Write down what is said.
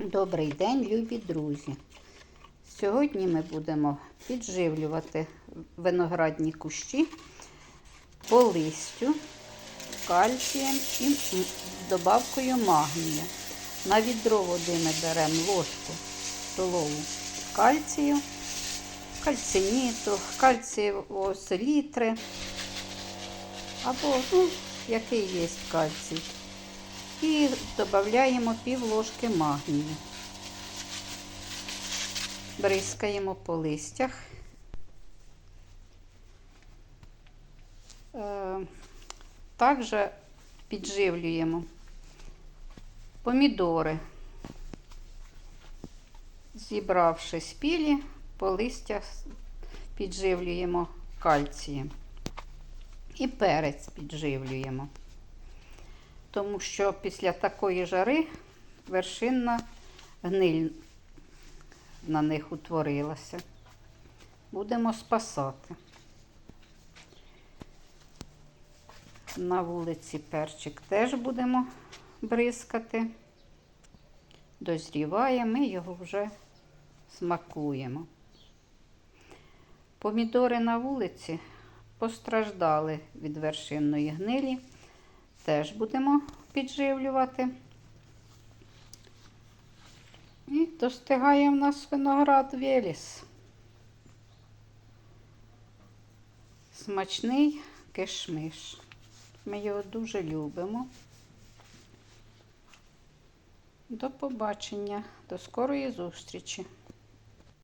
Добрий день, любі друзі! Сьогодні ми будемо підживлювати виноградні кущі по листю кальцієм і добавкою магнія. На відро води ми беремо ложку столову кальцію, кальциніту, кальцієвого селітри або ну, який є кальцій. І додаємо пів ложки магнію. Бризкаємо по листях. Е, Також підживлюємо помідори, зібравши спілі, по листях підживлюємо кальцієм. І перець підживлюємо тому що після такої жари вершинна гниль на них утворилася. Будемо спасати. На вулиці перчик теж будемо бризкати. Дозріває, ми його вже смакуємо. Помідори на вулиці постраждали від вершинної гнилі теж будемо підживлювати. І достигає в нас виноград Веліс. Смачний кишмиш. Ми його дуже любимо. До побачення, до скорої зустрічі!